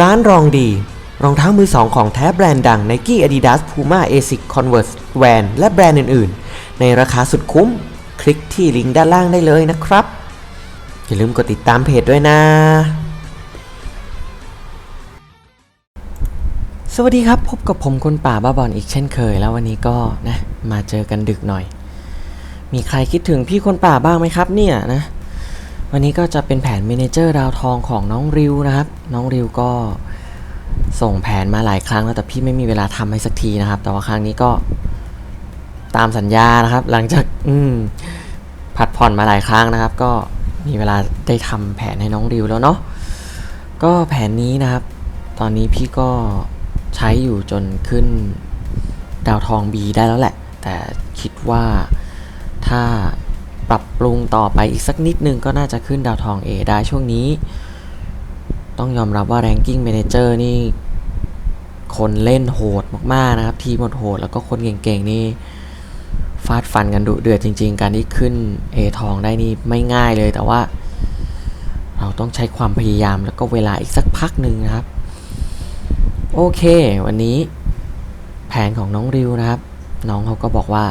ร้านรองดี รองเท้ามือสองของแท้แบรนด์ดัง Nike Adidas Puma Asics Converse Van และแบรนด์อื่น ๆ ในราคาสุดคุ้ม คลิกที่ลิงก์ด้านล่างได้เลยนะครับ อย่าลืมกดติดตามเพจด้วยนะ สวัสดีครับ พบกับผมคนป่าบ้าบอลอีกเช่นเคย แล้ววันนี้ก็นะมาเจอกันดึกหน่อย มีใครคิดถึงพี่คนป่าบ้างไหมครับเนี่ยนะ วันนี้ก็จะเป็นแผนเมนเจอร์ดาวทองของน้องริวนะครับ น้องริวก็ส่งแผนมาหลายครั้งแล้วแต่พี่ไม่มีเวลาทำให้สักทีนะครับ แต่ว่าครั้งนี้ก็ตามสัญญานะครับ หลังจากอืมผัดผ่อนมาหลายครั้งนะครับ ก็มีเวลาได้ทำแผนให้น้องริวแล้วเนาะก็แผนนี้นะครับ ตอนนี้พี่ก็ใช้อยู่จนขึ้นดาวทอง B ได้แล้วแหละ แต่คิดว่าถ้า ปรับปรุงต่อไปอีกสักนิดนึงก็น่าจะขึ้นดาวทอง A ได้ช่วงนี้ ต้องยอมรับว่า Ranking Manager นี่ คนเล่นโหดมาก ๆ นะครับ ทีมหมดโหด แล้วก็คนเก่ง ๆ นี่ฟาดฟันกันดุเดือดจริง ๆ การที่ขึ้น A ทองได้นี่ไม่ง่ายเลยแต่ว่า เราต้องใช้ความพยายามแล้วก็เวลาอีกสักพักหนึ่งนะครับ โอเค วันนี้แผนของน้องริวนะครับ น้องเขาก็บอกว่า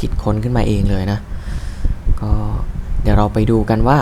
คิดค้นขึ้นมาเองเลยนะ ก็เดี๋ยวเราไปดูกันว่า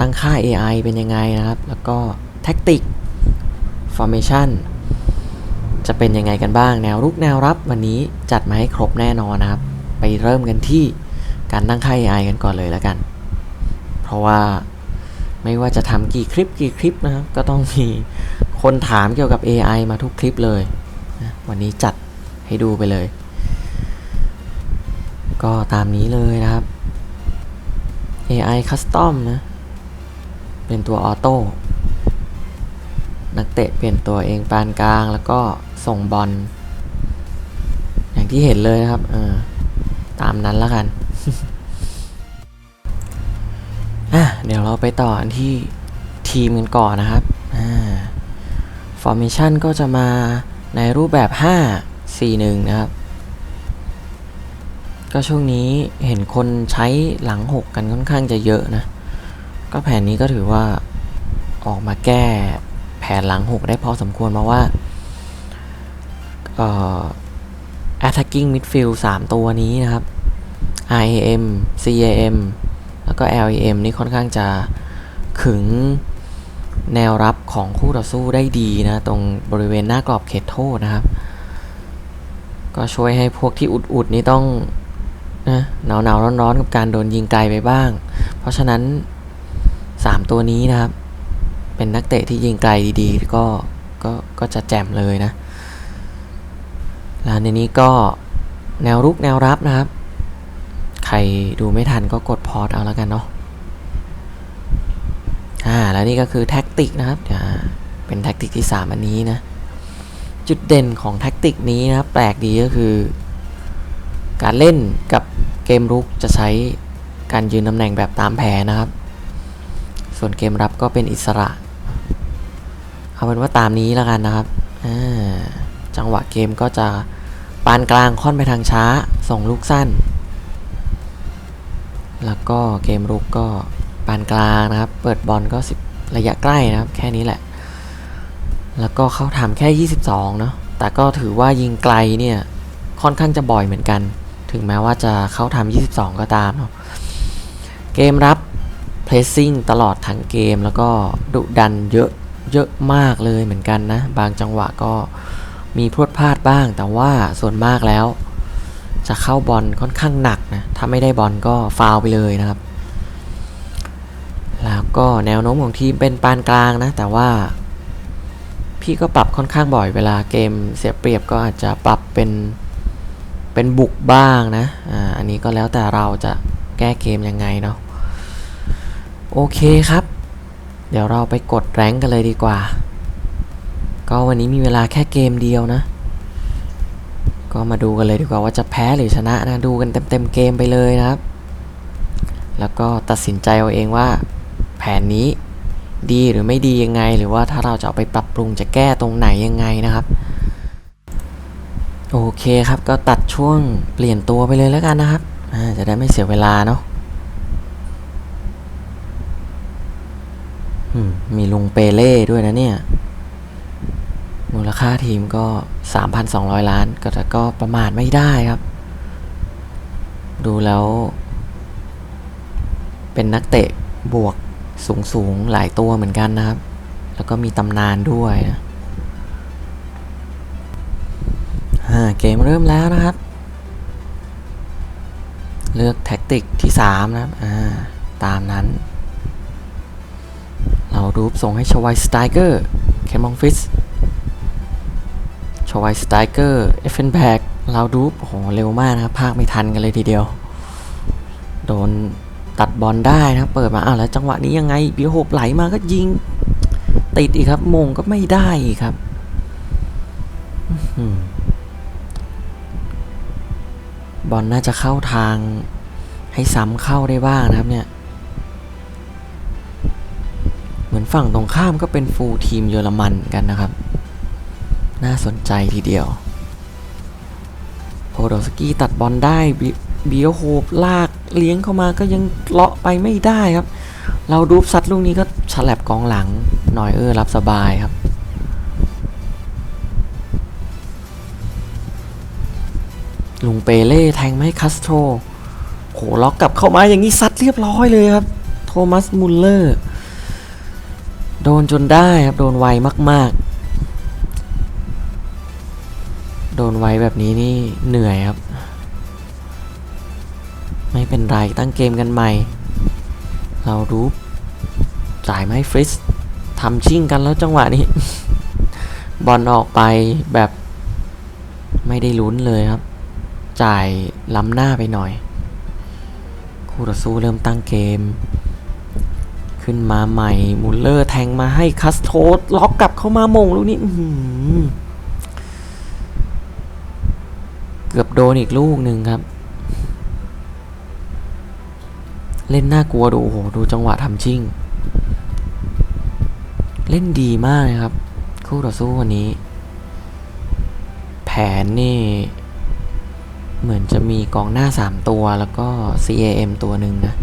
ตั้งค่า AI เป็นยังไงนะครับ แล้วก็แท็กติก Formation จะเป็นยังไงกันบ้างแนวรุกแนวรับวันนี้จัดมาให้ครบแน่นอนนะครับ ไปเริ่มกันที่การตั้งค่า AI กันก่อนเลยแล้วกัน เพราะว่าไม่ว่าจะทำกี่คลิปกี่คลิปนะครับ ก็ต้องมีคนถามเกี่ยวกับ AI มาทุกคลิปเลยนะวันนี้จัดให้ดูไปเลย ก็ตามนี้เลยนะครับ AI Custom นะ เป็นตัวออโต้นักเตะเปลี่ยนตัวเองปานกลางแล้วก็ส่งบอลอย่างที่เห็นเลยนะครับเออตามนั้นแล้วกันอะเดี๋ยวเราไปต่อที่ทีมกันก่อนนะครับอ่า Formation ก็จะมาในรูปแบบ 5 4 1 นะครับ ก็ช่วงนี้เห็นคนใช้หลัง6กันค่อนข้างจะเยอะนะ ก็แผนนี้ก็ถือว่าออกมาแก้แผนหลัง6ได้พอสมควรเพราะว่าเอ่อ attacking midfield 3 ตัวนี้นะครับ IAM CAM แล้วก็ LAM นี่ค่อนข้างจะขึงแนวรับของคู่ต่อสู้ได้ดีนะ ตรงบริเวณหน้ากรอบเขตโทษนะครับ ก็ช่วยให้พวกที่อุดๆนี่ต้อง นะหนาวหนาวๆร้อนๆกับการโดนยิงไกลไปบ้าง เพราะฉะนั้น 3 ตัวนี้นะครับ เป็นนักเตะที่ยิงไกลดีๆ ก็ก็ก็จะแจ่มเลยนะแล้วในนี้ก็แนวรุกแนวรับนะครับ ใครดูไม่ทันก็กดพอสเอาแล้วกันเนาะอ่าแล้วนี่ก็คือแท็กติกนะครับเป็นแท็กติกที่ 3 อันนี้นะ จุดเด่นของแท็กติกนี้นะแปลกดีก็คือ การเล่นกับ กมรุกจะใช้การยืนตำแหน่งแบบตามแผนนะครับ ส่วนเกมรับก็เป็นอิสระ เอาเป็นว่าตามนี้แล้วกันนะครับ จังหวะเกมก็จะปานกลางค่อนไปทางช้า ส่งลูกสั้น แล้วก็เกมรุกก็ปานกลางนะครับ เปิดบอลก็10ระยะใกล้นะครับ แค่นี้แหละ แล้วก็เข้าทำแค่ 22 เนาะแต่ก็ถือว่ายิงไกลเนี่ยค่อนข้างจะบ่อยเหมือนกัน ถึงแม้ว่าจะเข้าทำ22 ก็ตามเนาะเกมรับ pressing ตลอดทั้งเกมแล้วก็ดุดันเยอะเยอะมากเลยเหมือนกันนะ บางจังหวะก็มีพลวดพลาดบ้าง แต่ว่าส่วนมากแล้ว จะเข้าบอลค่อนข้างหนักนะ ถ้าไม่ได้บอลก็ฟาวไปเลยนะครับ แล้วก็แนวโน้มของทีมเป็นปานกลางนะ แต่ว่า พี่ก็ปรับค่อนข้างบ่อยเวลาเกมเสียเปรียบก็อาจจะปรับเป็น เป็นบุกบ้างนะอ่าอันนี้ก็แล้วแต่เราจะแก้เกมยังไงเนาะโอเคครับ เดี๋ยวเราไปกดแรงค์กันเลยดีกว่า ก็วันนี้มีเวลาแค่เกมเดียวนะ ก็มาดูกันเลยดีกว่าว่าจะแพ้หรือชนะนะ ดูกันเต็มๆเกมไปเลยนะครับ แล้วก็ตัดสินใจเอาเองว่า แผนนี้ดีหรือไม่ดียังไง หรือว่าถ้าเราจะเอาไปปรับปรุงจะแก้ตรงไหนยังไงนะครับ โอเคครับก็ตัดช่วงเปลี่ยนตัวไปเลยแล้วกันนะครับจะได้ไม่เสียเวลาเนาะมีลุงเปเล่ด้วยนะเนี่ย มูลค่าทีมก็ 3,200 ล้าน ก็ก็ประมาทไม่ได้ครับ ดูแล้ว เป็นนักเตะบวกสูงสูงๆหลายตัวเหมือนกันนะครับ แล้วก็มีตำนานด้วยนะาเกมเริ่มแล้วนะครับ เลือกแท็กติกที่ 3 นะครับอ่าตามนั้น เราดูปส่งให้ชวายสไตเกอร์แคมองฟิสชวายสไตเกอร์เอฟเฟนแบกเราดูปโอ้โหเร็วมากนะครับ ภาคไม่ทันกันเลยทีเดียว โดนตัดบอลได้นะเปิดมาอ้าวแล้วจังหวะนี้ยังไงเบียโฮบไหลมาก็ยิงติดอีกครับ มงก็ไม่ได้ครับ บอลน่าจะเข้าทางให้ซ้ำเข้าได้บ้างนะครับเนี่ย เหมือนฝั่งตรงข้ามก็เป็นฟูลทีมเยอรมันกันนะครับ น่าสนใจทีเดียว โพโดสกี้ตัดบอลได้บิเบียโฮบลากเลี้ยงเข้ามาก็ยังเลาะไปไม่ได้ครับ เราดูปซัดลูกนี้ก็ฉลับกองหลังหน่อยเออรับสบายครับ ลุงเปเล่แทงไม่คัสโตรโหล็อกกลับเข้ามาอย่างนี้ซัดเรียบร้อยเลยครับ โทมัสมุลเลอร์ โดนจนได้ครับ โดนไวมาก ๆ โดนไวแบบนี้นี่เหนื่อยครับ ไม่เป็นไรตั้งเกมกันใหม่ เราดูจ่ายไม้ฟริสทำชิ่งกันแล้วจังหวะนี้ บอลออกไปแบบไม่ได้ลุ้นเลยครับ จ่ายล้ำหน้าไปหน่อย คู่ต่อสู้เริ่มตั้งเกม ขึ้นมาใหม่มุลเลอร์แทงมาให้คัสโตสล็อกกลับเข้ามามงลูกนี้เกือบโดนอีกลูกหนึ่งครับ เล่นน่ากลัวดูโอ้โหดูจังหวะทำชิ่ง เล่นดีมากครับ คู่ต่อสู้วันนี้ แผนนี่ เหมือนจะมีกองหน้า 3 ตัวแล้วก็ CAM ตัวหนึ่งนะ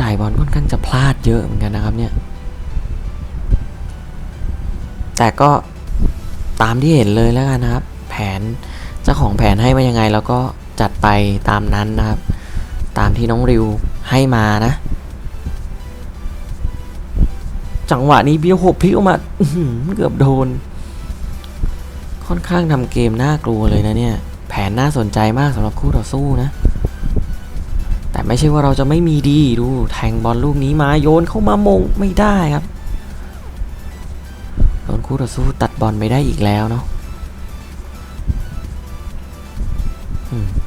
จ่ายบอลค่อนข้างจะพลาดเยอะเหมือนกันนะครับเนี่ย แต่ก็ตามที่เห็นเลยแล้วกันนะครับ แผนเจ้าของแผนให้มายังไงแล้วก็จัดไปตามนั้นนะครับ ตามที่น้องริวให้มานะ จังหวะนี้เบียร์โหบพลิกออกมาเกือบโดน ค่อนข้างทำเกมน่ากลัวเลยนะเนี่ย ผนน่าสนใจมากสำหรับคู่ต่อสู้นะ แต่ไม่ใช่ว่าเราจะไม่มีดีดูแทงบอลลูกนี้มาโยนเข้ามามงไม่ได้ครับโดนคู่ต่อสู้ตัดบอลไม่ได้อีกแล้วเนาะ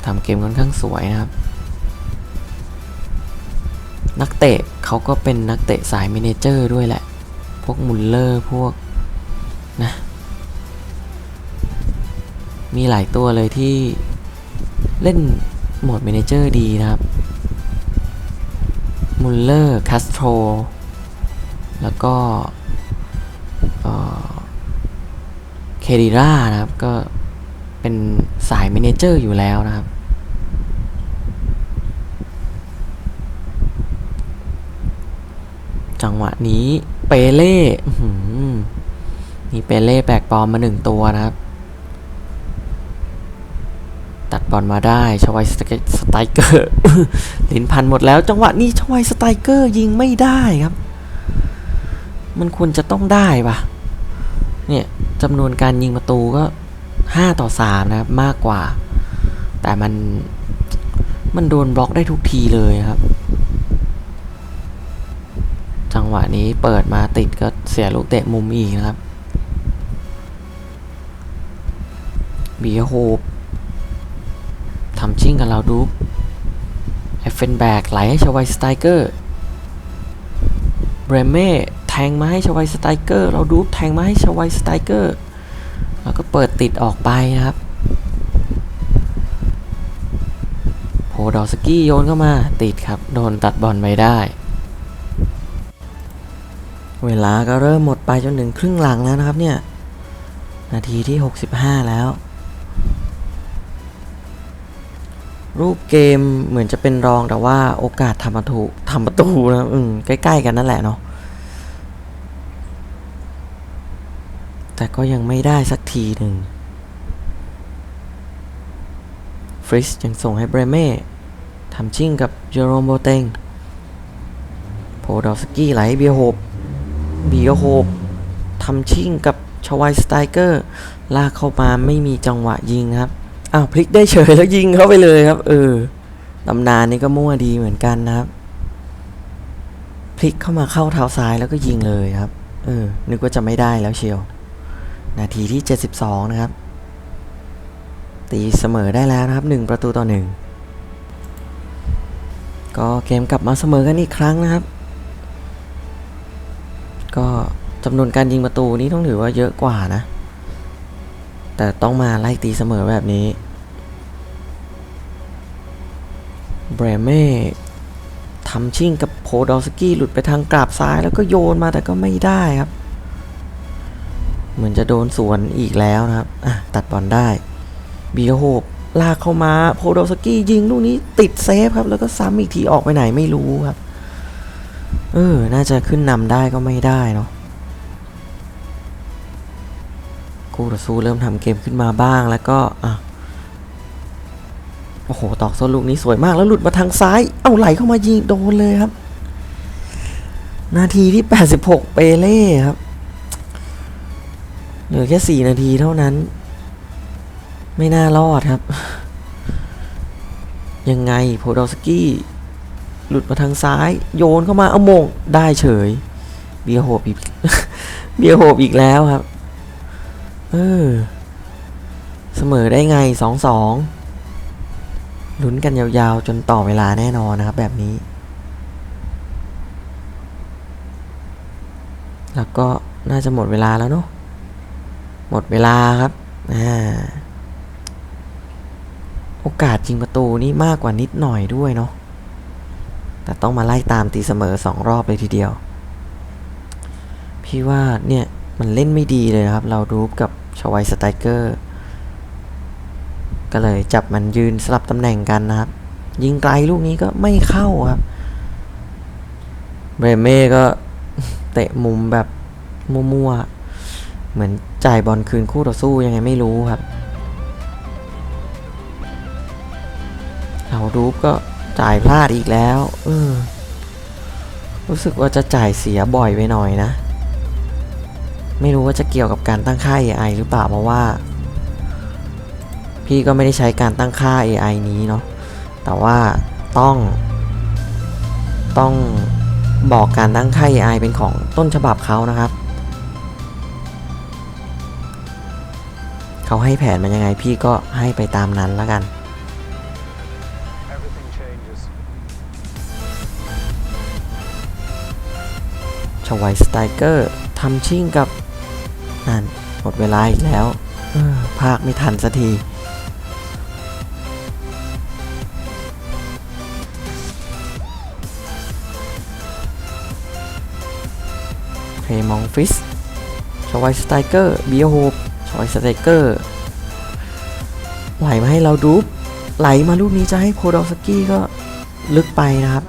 ทำเกมค่อนข้างสวยนะครับ นักเตะเขาก็เป็นนักเตะสายเมเนเจอร์ด้วยแหละ พวกมุลเลอร์พวกนะ มีหลายตัวเลยที่เล่นโหมดเมเนเจอร์ดีนะครับมุลเลอร์คาสโตรแล้วก็เคดิร่านะครับ ก็เป็นสายเมเนเจอร์อยู่แล้วนะครับ จังหวะนี้เปเล่อื้อหือมีเปเล่แบกบอลมาหนึ่งตัวนะครับ ตัดบอลมาได้ชวายสไตเกอร์ลิ้นพันหมดแล้ว จังหวะนี้ชวายสไตเกอร์ยิงไม่ได้ครับ มันควรจะต้องได้ปะเนี่ยจำนวนการยิงประตูก็ 5 ต่อ 3 นะครับ มากกว่า แต่มันมันโดนบล็อกได้ทุกทีเลยครับ จังหวะนี้เปิดมาติดก็เสียลูกเตะมุมอีกนะครับ บีโฮ ชิ่งกับเราดูเอฟเฟนแบกไหลให้ชวายสไตเกอร์เบรเม่แทงมาให้ชวายสไตเกอร์ เราดูแทงมาให้ชวายสไตเกอร์ แล้วก็เปิดติดออกไปนะครับโพดอสกี้โยนเข้ามาติดครับ โดนตัดบอลไปได้ เวลาก็เริ่มหมดไปจนถึงครึ่งหลังแล้วนะครับเนี่ย นาทีที่ 65 แล้ว รูปเกมเหมือนจะเป็นรองแต่ว่าโอกาสทำประตูทำประตูนะอืมใกล้ๆกันนั่นแหละเนาะแต่ก็ยังไม่ได้สักทีหนึ่งฟริสยังส่งให้เบรเม่ทำชิ่งกับเจอโรมโบเตงโพดอลสกี้ไหลเบียโฮบเบียโฮบทำชิ่งกับชวายสไตเกอร์ ลากเข้ามาไม่มีจังหวะยิงครับ อ้าวพลิกได้เฉยแล้วยิงเข้าไปเลยครับ เออตำนานนี่ก็มั่วดีเหมือนกันนะครับ พลิกเข้ามาเข้าเท้าซ้ายแล้วก็ยิงเลยครับ เออ นึกว่าจะไม่ได้แล้วเชียว นาทีที่ 72 นะครับ ตีเสมอได้แล้วนะครับ 1 ประตูต่อ 1 ก็เกมกลับมาเสมอกันอีกครั้งนะครับ ก็จำนวนการยิงประตูนี้ต้องถือว่าเยอะกว่านะ แต่ต้องมาไล่ตีเสมอแบบนี้เบรเม่ทำชิ่งกับโพดอลสกี้หลุดไปทางกราบซ้ายแล้วก็โยนมาแต่ก็ไม่ได้ครับ เหมือนจะโดนสวนอีกแล้วนะครับตัดบอลได้เบียโฮบลากเข้ามาโพดอลสกี้ยิงลูกนี้ติดเซฟครับ แล้วก็ซ้ำอีกทีออกไปไหนไม่รู้ครับ เออ น่าจะขึ้นนำได้ก็ไม่ได้เนาะ คู่ต่อสู้เริ่มทำเกมขึ้นมาบ้างแล้วก็อะโอ้โหตอกโซนลูกนี้สวยมากแล้วหลุดมาทางซ้าย เอาไหลเข้ามายิงโดนเลยครับ นาทีที่ 86 เปเล่ครับ เหลือแค่ 4 นาทีเท่านั้น ไม่น่ารอดครับ ยังไงโพดอสกี้หลุดมาทางซ้าย โยนเข้ามาเอามง ได้เฉย เบียโหบอีก เบียโหบอีกแล้วครับ เออ เสมอได้ไง2-2ลุ้นกันยาวๆ จนต่อเวลาแน่นอนนะครับแบบนี้ แล้วก็น่าจะหมดเวลาแล้วเนาะหมดเวลาครับอ่าโอกาสยิงประตูนี่มากกว่านิดหน่อยด้วยเนาะแต่ต้องมาไล่ตามตีเสมอสองรอบเลยทีเดียว พี่ว่าเนี่ยมันเล่นไม่ดีเลยนะครับ เรารูปกับ ชวสไตเกอร์ก็เลยจับมันยืนสลับตำแหน่งกันนะครับ ยิงไกลลูกนี้ก็ไม่เข้าครับ เบรเม่ก็เตะมุมแบบมั่วๆ เหมือนจ่ายบอลคืนคู่ต่อสู้ยังไงไม่รู้ครับเราดูปก็จ่ายพลาดอีกแล้ว เออ รู้สึกว่าจะจ่ายเสียบ่อยไปหน่อยนะ ไม่รู้ว่าจะเกี่ยวกับการตั้งค่า AI หรือเปล่าเพราะว่า พี่ก็ไม่ได้ใช้การตั้งค่า AI นี้เนาะแต่ว่าต้อง ต้องบอกการตั้งค่า AI เป็นของต้นฉบับเขานะครับ เขาให้แผนมันยังไงพี่ก็ให้ไปตามนั้นแล้วกัน Everything changes. ชวายสไตรเกอร์ทำชิ่งกับ นั่นหมดเวลาอีกแล้วภาคไม่ทันสักทีเพย์มองฟิสชวายสไตเกอร์เบียโฮบชวายสไตเกอร์ไหลมาให้เราดูไหลมาลูกนี้จะให้โพดอลสกี้ก็ลึกไปนะครับ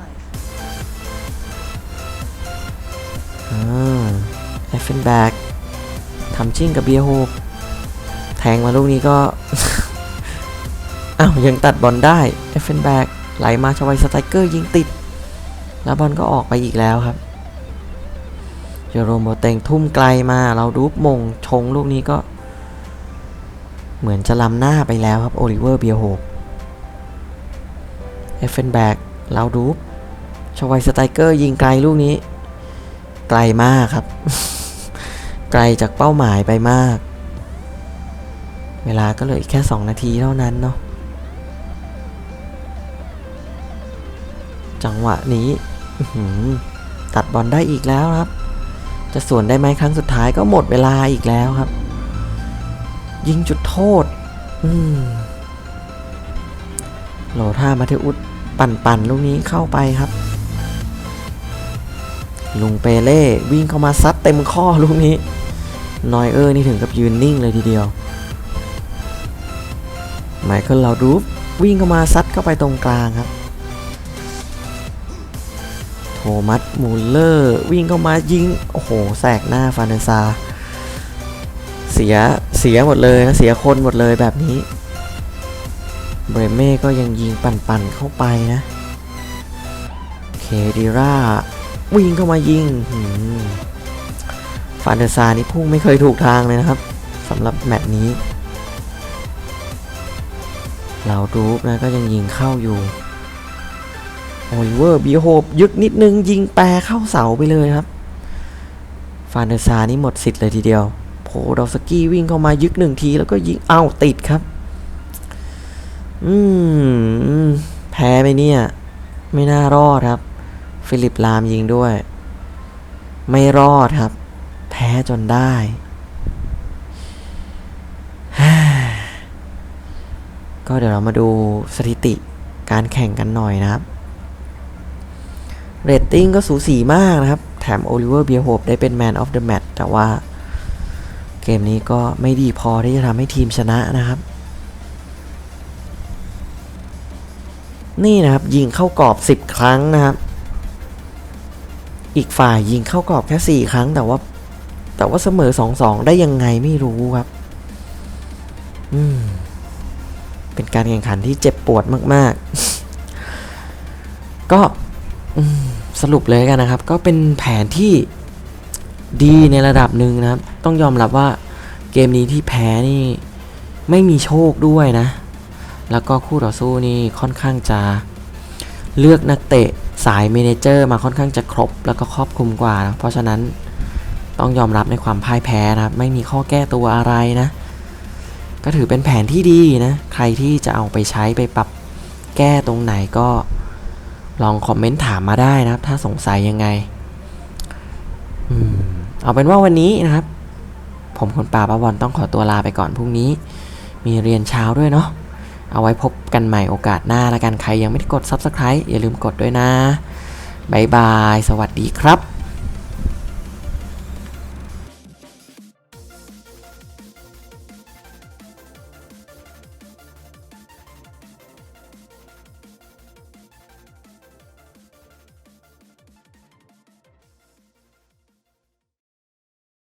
อ่าเอฟเฟนแบก ทำชิ่งกับเบียร์โฮแทงมาลูกนี้ก็ อ้าว ยังตัดบอลได้เอฟเฟนแบกไหลมาชวัยสไตเกอร์ยิงติด แล้วบอลก็ออกไปอีกแล้วครับเจอโรมโบเตงทุ่มไกลมาเราดูปมงชงลูกนี้ก็ เหมือนจะล้ำหน้าไปแล้วครับโอลิเวอร์เบียโฮเอฟเฟนแบกเราดูปชวัยสไตเกอร์ยิงไกลลูกนี้ ไกลมากครับ ไกลจากเป้าหมายไปมาก เวลาก็เหลืออีกแค่ 2 นาทีเท่านั้นเนาะจังหวะนี้ตัดบอลได้อีกแล้วครับ จะสวนได้ไหมครั้งสุดท้ายก็หมดเวลาอีกแล้วครับ ยิงจุดโทษอืมโหลท่ามาเทอุสปั่นปั่นๆลูกนี้เข้าไปครับ ลุงเปเล่วิ่งเข้ามาซัดเต็มข้อลูกนี้นอยเออร์นี่ถึงกับยืนนิ่งเลยทีเดียวไมเคิลลาวดูฟวิ่งเข้ามาซัดเข้าไปตรงกลางครับ โทมัสมูลเลอร์วิ่งเข้ามายิง โอ้โห แสกหน้าฟาเนซา เสีย เสียหมดเลยนะ เสียคนหมดเลยแบบนี้ เบรเม่ก็ยังยิงปั่นๆเข้าไปนะ เคดีรา วิ่งเข้ามายิงฟานเดอร์ซานี่พุ่งไม่เคยถูกทางเลยนะครับสำหรับแมตช์นี้ เราดูปนะก็ยังยิงเข้าอยู่โอลิเวอร์บีโฮบยึกนิดนึง ยิงแปรเข้าเสาไปเลยครับ ฟานเดอร์ซานี่หมดสิทธิ์เลยทีเดียวโผดอสกี้วิ่งเข้ามายึกหนึ่งทีแล้วก็ยิงเอ้าติดครับ อืม แพ้ไปเนี่ย ไม่น่ารอดครับ ฟิลิปลามยิงด้วย ไม่รอดครับ แพ้จนได้ ก็เดี๋ยวเรามาดูสถิติการแข่งกันหน่อยนะครับ เรตติ้งก็สูสีมากนะครับ แถมโอลิเวอร์เบียโฮปได้เป็น Man of the Match แต่ว่าเกมนี้ก็ไม่ดีพอที่จะทำให้ทีมชนะนะครับนี่นะครับยิงเข้ากรอบ 10 ครั้งนะครับ อีกฝ่ายยิงเข้ากรอบแค่ 4 ครั้งแต่ว่า แต่ว่าเสมอ 2-2 ได้ยังไงไม่รู้ครับ อืม เป็นการแข่งขันที่เจ็บปวดมาก ๆ ก็สรุปเลยกันนะครับ ก็เป็นแผนที่ดีในระดับหนึ่งนะครับ ต้องยอมรับว่าเกมนี้ที่แพ้นี่ไม่มีโชคด้วยนะ แล้วก็คู่ต่อสู้นี่ค่อนข้างจะเลือกนักเตะายเมเนเจอร์มาค่อนข้างจะครบแล้วก็ครอบคลุมกว่านะเพราะฉะนั้นต้องยอมรับในความพ่ายแพ้นะครับ ไม่มีข้อแก้ตัวอะไรนะ ก็ถือเป็นแผนที่ดีนะ ใครที่จะเอาไปใช้ไปปรับแก้ตรงไหนก็ลองคอมเมนต์ถามมาได้นะครับ ถ้าสงสัยยังไงอเอาเป็นว่าวันนี้นะครับ ผมคนป่าป้าบอลต้องขอตัวลาไปก่อนพรุ่งนี้ มีเรียนเช้าด้วยเนาะ เอาไว้พบกันใหม่โอกาสหน้าละกันใครยังไม่ได้กด Subscribe อย่าลืมกดด้วยนะบ๊ายบาย สวัสดีครับ